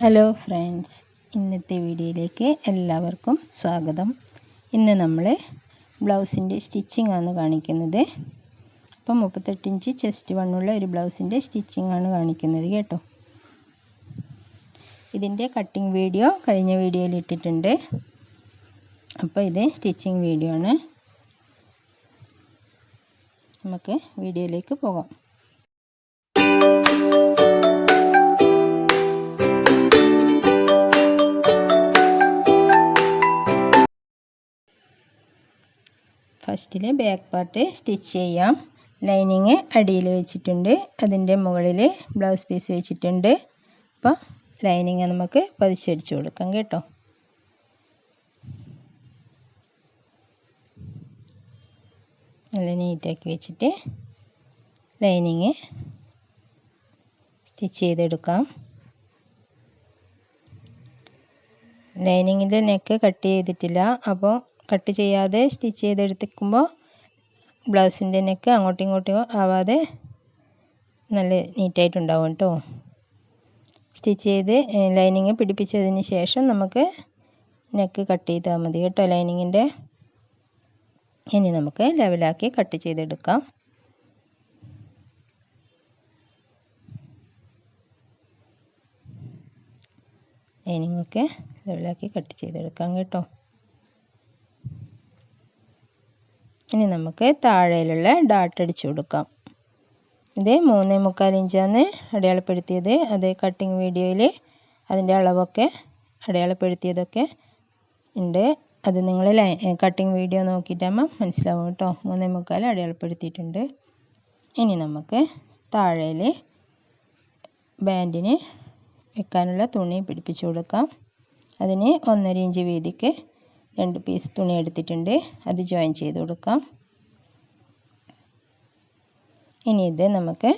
Hello friends ഇന്നത്തെ വീഡിയോയിലേക്ക് എല്ലാവർക്കും സ്വാഗതം. ഇന്ന് നമ്മൾ ബ്ലൗസിന്റെ സ്റ്റിച്ചിങ് ആണ് കാണിക്കുന്നത്. അപ്പം മുപ്പത്തെട്ട് ഇഞ്ച് ചെസ്റ്റ് വണ്ണുള്ള ഒരു ബ്ലൗസിന്റെ സ്റ്റിച്ചിങ് ആണ് കാണിക്കുന്നത് കേട്ടോ. ഇതിന്റെ കട്ടിങ് വീഡിയോ കഴിഞ്ഞ വീഡിയോയിൽ ഇട്ടിട്ടുണ്ട്. അപ്പോൾ ഇത് സ്റ്റിച്ചിങ് വീഡിയോ ആണ്. നമുക്ക് വീഡിയോയിലേക്ക് പോകാം. ഫസ്റ്റിൽ ബാക്ക് പാർട്ട് സ്റ്റിച്ച് ചെയ്യാം. ലൈനിങ് അടിയിൽ വെച്ചിട്ടുണ്ട്. അതിന്റെ മുകളിൽ ബ്ലൗസ് പീസ് വെച്ചിട്ടുണ്ട്. അപ്പോൾ ലൈനിങ് നമുക്ക് പതിച്ചടിച്ചു കൊടുക്കാം കേട്ടോ. നല്ല നീറ്റാക്കി വെച്ചിട്ട് ലൈനിങ് സ്റ്റിച്ച് ചെയ്തെടുക്കാം. ലൈനിങ്ങിന്റെ നെക്ക് കട്ട് ചെയ്തിട്ടില്ല. അപ്പോൾ കട്ട് ചെയ്യാതെ സ്റ്റിച്ച് ചെയ്തെടുത്തിക്കുമ്പോൾ ബ്ലൗസിന്റെ നെക്ക് അങ്ങോട്ടും ഇങ്ങോട്ടും ആവാതെ നല്ല നീറ്റായിട്ടുണ്ടാവും കേട്ടോ. സ്റ്റിച്ച് ചെയ്ത് ലൈനിങ് പിടിപ്പിച്ചതിന് ശേഷം നമുക്ക് നെക്ക് കട്ട് ചെയ്താൽ മതി കേട്ടോ. ലൈനിങ്ങിന്റെ ഇനി നമുക്ക് ലെവലാക്കി കട്ട് ചെയ്തെടുക്കാം. ലൈനിങ്ങൊക്കെ ലെവലാക്കി കട്ട് ചെയ്തെടുക്കാം കേട്ടോ. ഇനി നമുക്ക് താഴെയിലുള്ള ഡാട്ട് അടിച്ചു കൊടുക്കാം. ഇത് മൂന്നേ മുക്കാൽ ഇഞ്ചാണ് അടയാളപ്പെടുത്തിയത് അത് കട്ടിങ് വീഡിയോയിൽ അതിന്റെ അളവൊക്കെ അടയാളപ്പെടുത്തിയതൊക്കെ ഉണ്ട്. അത് നിങ്ങൾ കട്ടിങ് വീഡിയോ നോക്കിയിട്ടാകുമ്പോൾ മനസ്സിലാവും കേട്ടോ. മൂന്നേ മുക്കാൽ അടയാളപ്പെടുത്തിയിട്ടുണ്ട്. ഇനി നമുക്ക് താഴേൽ ബാൻഡിന് വെക്കാനുള്ള തുണി പിടിപ്പിച്ചു കൊടുക്കാം. അതിന് ഒന്നര ഇഞ്ച് വീതിക്ക് രണ്ട് പീസ് തുണി എടുത്തിട്ടുണ്ട്. അത് ജോയിൻ ചെയ്ത് കൊടുക്കാം. ഇനി ഇത് നമുക്ക്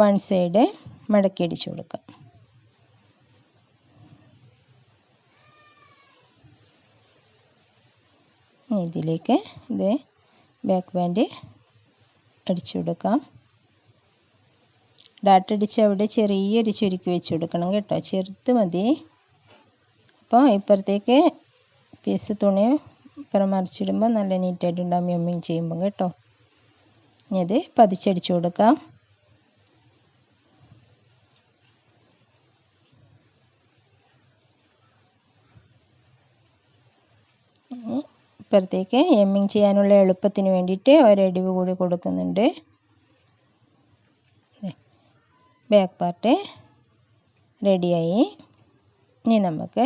വൺ സൈഡ് മടക്കി അടിച്ചു കൊടുക്കാം. ഇതിലേക്ക് ഇത് ബാക്ക് ബാൻഡ് അടിച്ചു കൊടുക്കാം. ഡാട്ട് അടിച്ച് അവിടെ ചെറിയൊരു ചുരുക്കി വെച്ച് കൊടുക്കണം കേട്ടോ. ചെറുത് മതി. അപ്പോൾ ഇപ്പുറത്തേക്ക് പീസ് തുണി ഇപ്പുറം മറിച്ചിടുമ്പോൾ നല്ല നീറ്റായിട്ടുണ്ടാകും എമ്മിങ് ചെയ്യുമ്പോൾ കേട്ടോ. ഇത് പതിച്ചടിച്ചു കൊടുക്കാം. ഇപ്പുറത്തേക്ക് എമ്മിങ് ചെയ്യാനുള്ള എളുപ്പത്തിന് വേണ്ടിയിട്ട് ഒരടിവ് കൂടി കൊടുക്കുന്നുണ്ട്. ബാക്ക് പാർട്ട് റെഡിയായി ഇനി നമുക്ക്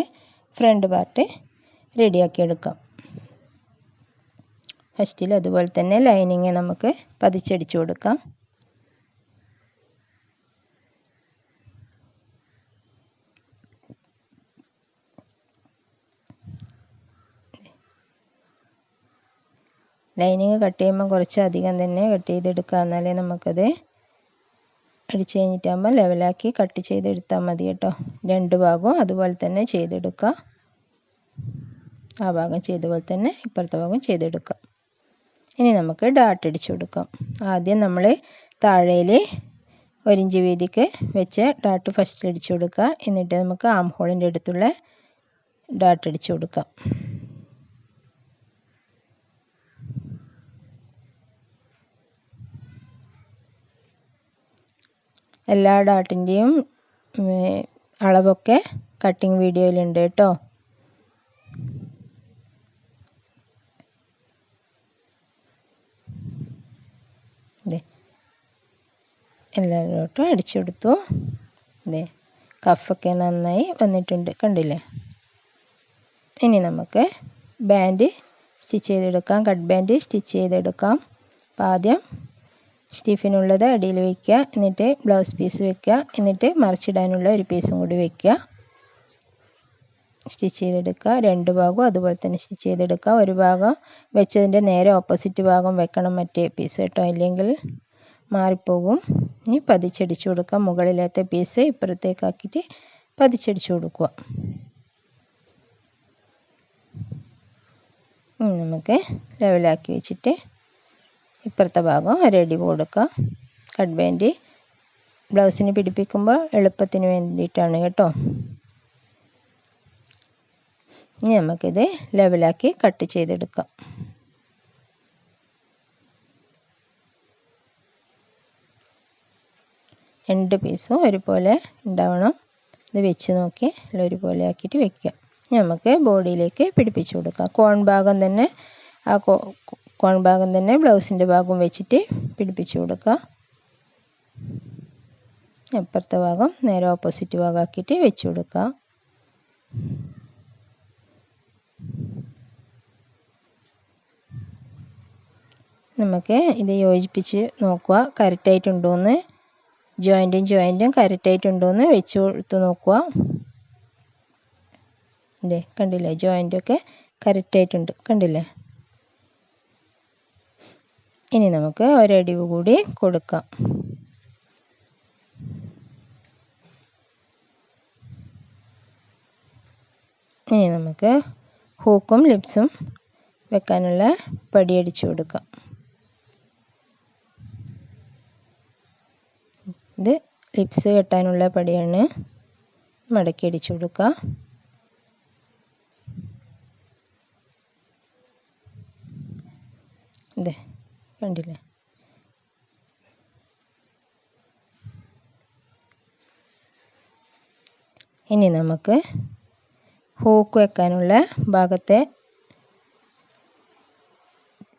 ഫ്രണ്ട് പാർട്ട് റെഡിയാക്കി എടുക്കാം ഫസ്റ്റിൽ അതുപോലെ തന്നെ ലൈനിങ് നമുക്ക് പതിച്ചടിച്ചു കൊടുക്കാം. ലൈനിങ് കട്ട് ചെയ്യുമ്പോൾ കുറച്ച് അധികം തന്നെ കട്ട് ചെയ്തെടുക്കുക എന്നാലേ നമുക്കത് അടിച്ച് കഴിഞ്ഞിട്ടാകുമ്പോൾ ലെവലാക്കി കട്ട് ചെയ്തെടുത്താൽ മതി കേട്ടോ. രണ്ട് ഭാഗവും അതുപോലെ തന്നെ ചെയ്തെടുക്കുക ആ ഭാഗം ചെയ്ത പോലെ തന്നെ ഇപ്പുറത്തെ ഭാഗം ചെയ്തെടുക്കാം. ഇനി നമുക്ക് ഡാട്ട് അടിച്ചു കൊടുക്കാം. ആദ്യം നമ്മൾ താഴേൽ ഒരിഞ്ച് വീതിക്ക് വെച്ച് ഡാട്ട് ഫസ്റ്റ് അടിച്ചു കൊടുക്കുക. എന്നിട്ട് നമുക്ക് ആം ഹോളിന്റെ അടുത്തുള്ള ഡാട്ട് അടിച്ചു കൊടുക്കാം. എല്ലാ ഡാട്ടിന്റെയും അളവൊക്കെ കട്ടിങ് വീഡിയോയിലുണ്ട് കേട്ടോ ഇതേ എല്ലാവരോട്ടും അടിച്ചു കൊടുത്തു ഇതേ കഫൊക്കെ നന്നായി വന്നിട്ടുണ്ട്. കണ്ടില്ലേ? ഇനി നമുക്ക് ബാൻഡ് സ്റ്റിച്ച് ചെയ്തെടുക്കാം. കട്ട് ബാൻഡ് സ്റ്റിച്ച് ചെയ്തെടുക്കാം. അപ്പം ആദ്യം സ്റ്റിഫിനുള്ളത് അടിയിൽ വയ്ക്കുക എന്നിട്ട് ബ്ലൗസ് പീസ് വയ്ക്കുക എന്നിട്ട് മറിച്ചിടാനുള്ള ഒരു പീസും കൂടി വയ്ക്കുക സ്റ്റിച്ച് ചെയ്തെടുക്കുക. രണ്ട് ഭാഗവും അതുപോലെ തന്നെ സ്റ്റിച്ച് ചെയ്തെടുക്കുക. ഒരു ഭാഗം വെച്ചതിന്റെ നേരെ ഓപ്പോസിറ്റ് ഭാഗം വെക്കണം. മറ്റേ പീസ് കേട്ടോ. ഇല്ലെങ്കിൽ മാറിപ്പോകും. ഇനി പതിച്ചടിച്ചു കൊടുക്കുക മുകളിലത്തെ പീസ് ഇപ്പുറത്തേക്കാക്കിയിട്ട് പതിച്ചടിച്ചു കൊടുക്കുക. നമുക്ക് ലെവലാക്കി വെച്ചിട്ട് ഇപ്പുറത്തെ ഭാഗം റെഡി കൊടുക്കുക. കട്ട് ബാൻഡ് ബ്ലൗസിന് പിടിപ്പിക്കുമ്പോൾ എളുപ്പത്തിന് വേണ്ടിയിട്ടാണ് കേട്ടോ. ഇനി നമുക്കിത് ലെവലാക്കി കട്ട് ചെയ്തെടുക്കാം. രണ്ട് പീസും ഒരുപോലെ ഉണ്ടാവണം. ഇത് വെച്ച് നോക്കി ഒരുപോലെ ആക്കിയിട്ട് വെക്കുക. നമുക്ക് ബോഡിയിലേക്ക് പിടിപ്പിച്ചു കൊടുക്കാം. കോൺ ഭാഗം തന്നെ ആ കോൺ ഭാഗം തന്നെ ബ്ലൗസിന്റെ ഭാഗം വെച്ചിട്ട് പിടിപ്പിച്ചു കൊടുക്കുക. അപ്പുറത്തെ ഭാഗം നേരെ ഓപ്പോസിറ്റ് ഭാഗം ആക്കിയിട്ട് വെച്ച് കൊടുക്കുക. നമുക്ക് ഇത് യോജിപ്പിച്ച് നോക്കുക. കറക്റ്റായിട്ടുണ്ടോയെന്ന് ജോയിന്റും ജോയിന്റും കറക്റ്റായിട്ടുണ്ടോയെന്ന് വെച്ച് കൊടുത്ത് നോക്കുക ഇതേ കണ്ടില്ലേ? ജോയിന്റൊക്കെ കറക്റ്റായിട്ടുണ്ട് കണ്ടില്ലേ? ഇനി നമുക്ക് ഒരടിവ് കൂടി കൊടുക്കാം. ഇനി നമുക്ക് ഹൂക്കും ലിപ്സും വെക്കാനുള്ള പടി അടിച്ചു കൊടുക്കാം. ഇത് ലിപ്സ് കെട്ടാനുള്ള പടിയാണ്. മടക്കി അടിച്ചു കൊടുക്കുക ഇതെ കണ്ടില്ലേ? ഇനി നമുക്ക് ഹൂക്ക് വെക്കാനുള്ള ഭാഗത്തെ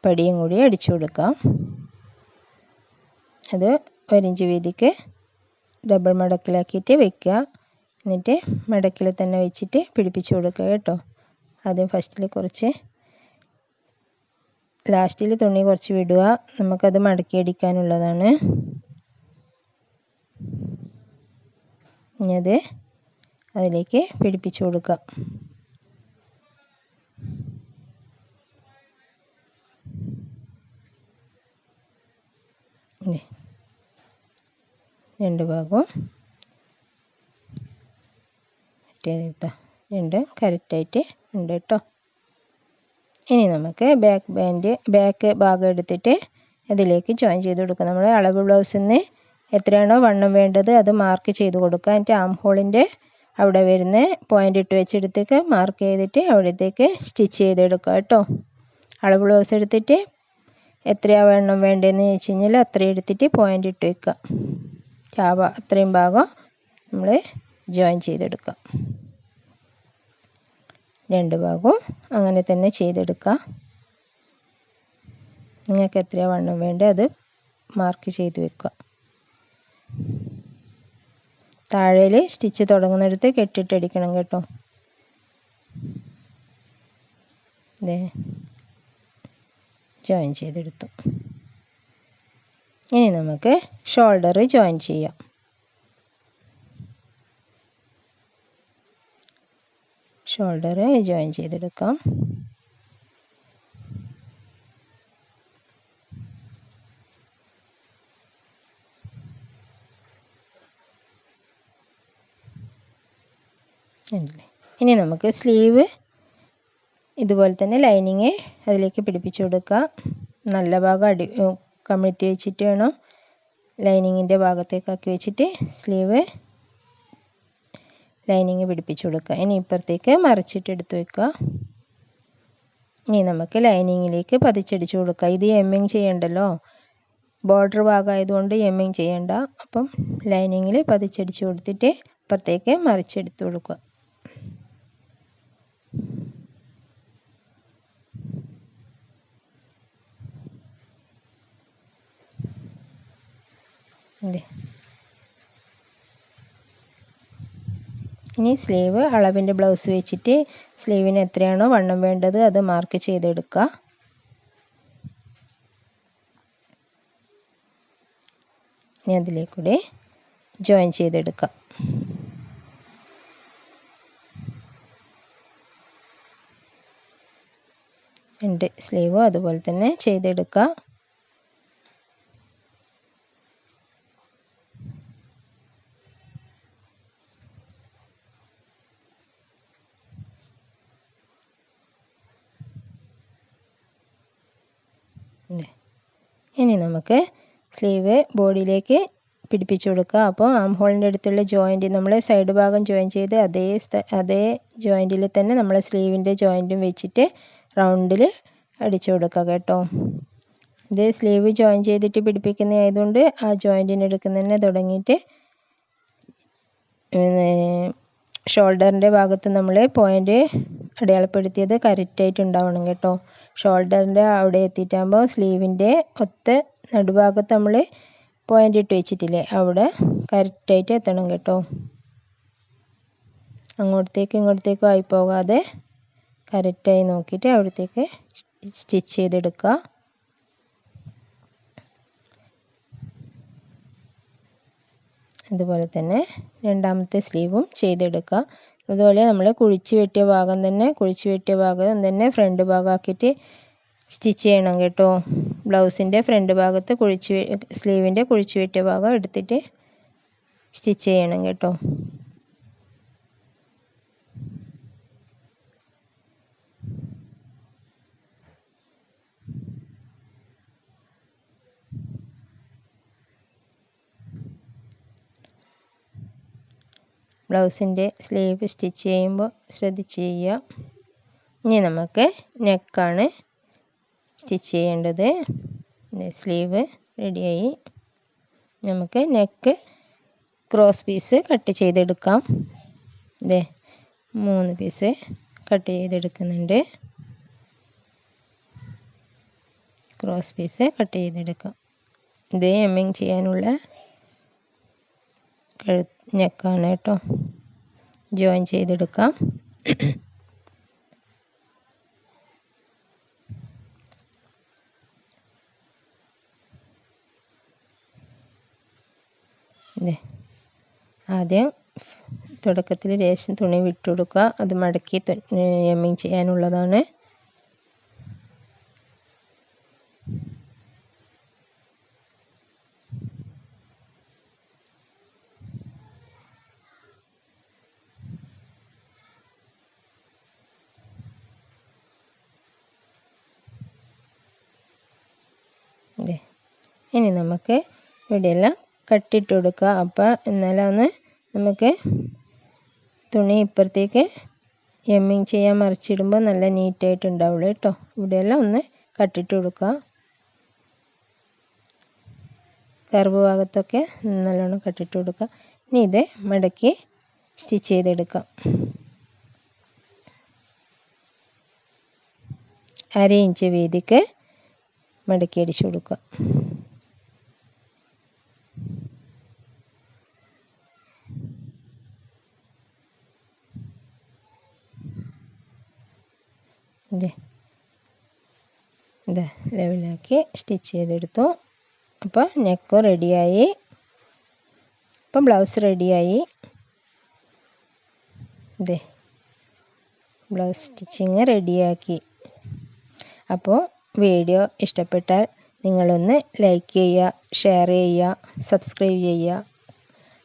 പടിയും കൂടി അടിച്ചു കൊടുക്കാം. അത് ഒരിഞ്ച് വീതിക്ക് ഡബിൾ മടക്കിലാക്കിയിട്ട് വെക്കുക. എന്നിട്ട് മടക്കിൽ തന്നെ വെച്ചിട്ട് പിടിപ്പിച്ച് കൊടുക്കുക കേട്ടോ. ആദ്യം ഫസ്റ്റിൽ കുറച്ച് ലാസ്റ്റിൽ തുണി കുറച്ച് വിടുക. നമുക്കത് മടക്കി അടിക്കാനുള്ളതാണ് ഇനി അത് അതിലേക്ക് പിടിപ്പിച്ച് കൊടുക്കുക. രണ്ട് ഭാഗവും. ചെയ്തെടുത്താൽ രണ്ട് കറക്റ്റായിട്ട് ഉണ്ട് കേട്ടോ. ഇനി നമുക്ക് ബാക്ക് ബാൻഡ് ബാക്ക് ഭാഗം എടുത്തിട്ട് അതിലേക്ക് ജോയിൻ ചെയ്ത് കൊടുക്കുക നമ്മൾ അളവ് ബ്ലൗസിൽ നിന്ന് എത്രയാണോ വണ്ണം വേണ്ടത് അത് മാർക്ക് ചെയ്ത് കൊടുക്കുക. എന്നിട്ട് ആം ഹോളിന്റെ അവിടെ വരുന്ന പോയിന്റ് ഇട്ട് വെച്ചെടുത്തേക്ക് മാർക്ക് ചെയ്തിട്ട് അവിടത്തേക്ക് സ്റ്റിച്ച് ചെയ്തെടുക്കുക കേട്ടോ. അളവ് ബ്ലൗസ് എടുത്തിട്ട് എത്രയാണ് വണ്ണം വേണ്ടതെന്ന് ചോദിച്ചു കഴിഞ്ഞാൽ അത്രയും എടുത്തിട്ട് പോയിന്റ് ഇട്ട് വെക്കുക. ആ അത്രയും ഭാഗം നമ്മൾ ജോയിൻ ചെയ്തെടുക്കാം. രണ്ട് ഭാഗവും അങ്ങനെ തന്നെ ചെയ്തെടുക്കുക നിങ്ങൾക്ക് എത്രയാണ് വണ്ണം വേണ്ടത് അത് മാർക്ക് ചെയ്ത് വെക്കുക. താഴേൽ സ്റ്റിച്ച് തുടങ്ങുന്നിടത്ത് കെട്ടിട്ടടിക്കണം കേട്ടോ. ജോയിൻ ചെയ്തെടുത്തു. ഇനി നമുക്ക് ഷോൾഡർ ജോയിൻ ചെയ്യാം. ഷോൾഡർ ജോയിൻ ചെയ്തെടുക്കാം. ഇനി നമുക്ക് സ്ലീവ് ഇതുപോലെ തന്നെ ലൈനിങ് അതിലേക്ക് പിടിപ്പിച്ചു കൊടുക്കാം. നല്ല ഭാഗം അടി കമിഴ്ത്തി വെച്ചിട്ട് വേണം ലൈനിങ്ങിന്റെ ഭാഗത്തേക്കാക്കി വെച്ചിട്ട് സ്ലീവ് ലൈനിങ് പിടിപ്പിച്ചു കൊടുക്കുക. ഇനി ഇപ്പുറത്തേക്ക് മറിച്ചിട്ട് എടുത്ത് വെക്കുക. ഇനി നമുക്ക് ലൈനിങ്ങിലേക്ക് പതിച്ചടിച്ചു കൊടുക്കുക. ഇത് എമ്മിങ് ചെയ്യണ്ടല്ലോ? ബോർഡർ ഭാഗമായതുകൊണ്ട് എമ്മിങ് ചെയ്യണ്ട. അപ്പം ലൈനിങ്ങിൽ പതിച്ചടിച്ച് കൊടുത്തിട്ട് ഇപ്പുറത്തേക്ക് മറിച്ചെടുത്ത് കൊടുക്കുക. ഇനി സ്ലീവ് അളവിന്റെ ബ്ലൗസ് വെച്ചിട്ട് സ്ലീവിന് എത്രയാണോ വണ്ണം വേണ്ടത് അത് മാർക്ക് ചെയ്തെടുക്കുക. ഇനി അതിലേക്കൂടെ ജോയിൻ ചെയ്തെടുക്കാം രണ്ട് സ്ലീവ് അതുപോലെ തന്നെ ചെയ്തെടുക്കുക. ഇനി നമുക്ക് സ്ലീവ് ബോഡിയിലേക്ക് പിടിപ്പിച്ച് കൊടുക്കുക അപ്പോൾ ആം ഹോളിന്റെ അടുത്തുള്ള ജോയിന്റ് നമ്മൾ സൈഡ് ഭാഗം ജോയിൻ ചെയ്ത് അതേ അതേ ജോയിന്റിൽ തന്നെ നമ്മൾ സ്ലീവിന്റെ ജോയിന്റും വെച്ചിട്ട് റൗണ്ടിൽ അടിച്ചു കൊടുക്കുക കേട്ടോ. ഇത് സ്ലീവ് ജോയിൻ ചെയ്തിട്ട് പിടിപ്പിക്കുന്ന ആയതുകൊണ്ട് ആ ജോയിന്റിന് എടുക്കുന്നതന്നെ തുടങ്ങിയിട്ട് ഷോൾഡറിന്റെ ഭാഗത്ത് നമ്മൾ പോയിന്റ് അടയാളപ്പെടുത്തിയത് കറക്റ്റായിട്ട് ഉണ്ടാവണം കേട്ടോ. ഷോൾഡറിന്റെ അവിടെ എത്തിയിട്ടാകുമ്പോൾ സ്ലീവിന്റെ ഒത്ത നടുഭാഗത്ത് നമ്മൾ പോയിന്റ് ഇട്ട് വെച്ചിട്ടില്ലേ? അവിടെ കറക്റ്റായിട്ട് എത്തണം കേട്ടോ. അങ്ങോട്ടത്തേക്കും ഇങ്ങോട്ടത്തേക്കും ആയി പോകാതെ കറക്റ്റായി നോക്കിയിട്ട് അവിടത്തേക്ക് സ്റ്റിച്ച് ചെയ്തെടുക്കുക. അതുപോലെ തന്നെ രണ്ടാമത്തെ സ്ലീവും ചെയ്തെടുക്കുക. അതുപോലെ നമ്മൾ കുഴിച്ച് വെട്ടിയ ഭാഗം തന്നെ കുഴിച്ച് വെട്ടിയ ഭാഗം തന്നെ ഫ്രണ്ട് ഭാഗമാക്കിയിട്ട് സ്റ്റിച്ച് ചെയ്യണം കേട്ടോ. ബ്ലൗസിന്റെ ഫ്രണ്ട് ഭാഗത്ത് കുഴിച്ച് സ്ലീവിന്റെ കുഴിച്ച് വെട്ടിയ ഭാഗം എടുത്തിട്ട് സ്റ്റിച്ച് ചെയ്യണം കേട്ടോ. ബ്ലൗസിന്റെ സ്ലീവ് സ്റ്റിച്ച് ചെയ്യുമ്പോൾ ശ്രദ്ധിച്ച് ചെയ്യുക. ഇനി നമുക്ക് നെക്കാണ് സ്റ്റിച്ച് ചെയ്യേണ്ടത്. സ്ലീവ് റെഡിയായി. നമുക്ക് നെക്ക് ക്രോസ് പീസ് കട്ട് ചെയ്തെടുക്കാം. ഇതേ മൂന്ന് പീസ് കട്ട് ചെയ്തെടുക്കുന്നുണ്ട്. ക്രോസ് പീസ് കട്ട് ചെയ്തെടുക്കാം. ഇത് എമ്മിങ് ചെയ്യാനുള്ള കഴു നെക്കാണ് കേട്ടോ ജോയിൻ ചെയ്തെടുക്കാം ആദ്യം തുടക്കത്തിൽ ലേശം തുണി വിട്ടുകൊടുക്കുക. അത് മടക്കി എമ്മിങ് ചെയ്യാനുള്ളതാണ്. ഇനി നമുക്ക് ഇവിടെയെല്ലാം കട്ടിട്ട് കൊടുക്കുക. അപ്പം എന്നാലാണ് നമുക്ക് തുണി ഇപ്പുറത്തേക്ക് എമ്മിങ് ചെയ്യാൻ മറിച്ചിടുമ്പോൾ നല്ല നീറ്റായിട്ട് ഉണ്ടാവുള്ളൂ കേട്ടോ. ഇവിടെയെല്ലാം ഒന്ന് കട്ടിട്ട് കൊടുക്കുക. കർവ് ഭാഗത്തൊക്കെ നല്ലോണം കട്ടിട്ട് കൊടുക്കുക. ഇനി ഇത് മടക്കി സ്റ്റിച്ച് ചെയ്തെടുക്കാം. അര ഇഞ്ച് വീതിക്ക് മടക്കി അടിച്ചു കൊടുക്കുക. ഇതേ ഇതാ ലെവലാക്കി സ്റ്റിച്ച് ചെയ്തെടുത്തു അപ്പോൾ നെക്ക് റെഡിയായി അപ്പം ബ്ലൗസ് റെഡിയായി ഇതേ ബ്ലൗസ് സ്റ്റിച്ചിങ് റെഡിയാക്കി അപ്പോൾ വീഡിയോ ഇഷ്ടപ്പെട്ടാൽ നിങ്ങളൊന്ന് ലൈക്ക് ചെയ്യുക ഷെയർ ചെയ്യുക സബ്സ്ക്രൈബ് ചെയ്യുക.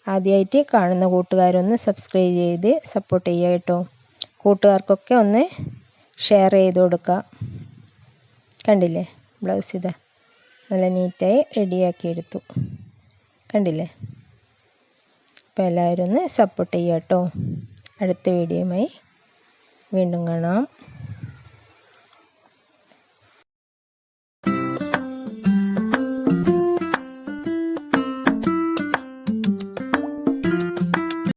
ആദ്യമായിട്ട് കാണുന്ന കൂട്ടുകാരൊന്ന് സബ്സ്ക്രൈബ് ചെയ്ത് സപ്പോർട്ട് ചെയ്യുക കേട്ടോ. കൂട്ടുകാർക്കൊക്കെ ഒന്ന് ഷെയർ ചെയ്ത് കൊടുക്കുക. കണ്ടില്ലേ? ബ്ലൗസ് ഇതാ നല്ല നീറ്റായി റെഡിയാക്കി എടുത്തു. കണ്ടില്ലേ? അപ്പോൾ എല്ലാവരും ഒന്ന് സപ്പോർട്ട് ചെയ്യാട്ടോ കേട്ടോ. അടുത്ത വീഡിയോയുമായി വീണ്ടും കാണാം.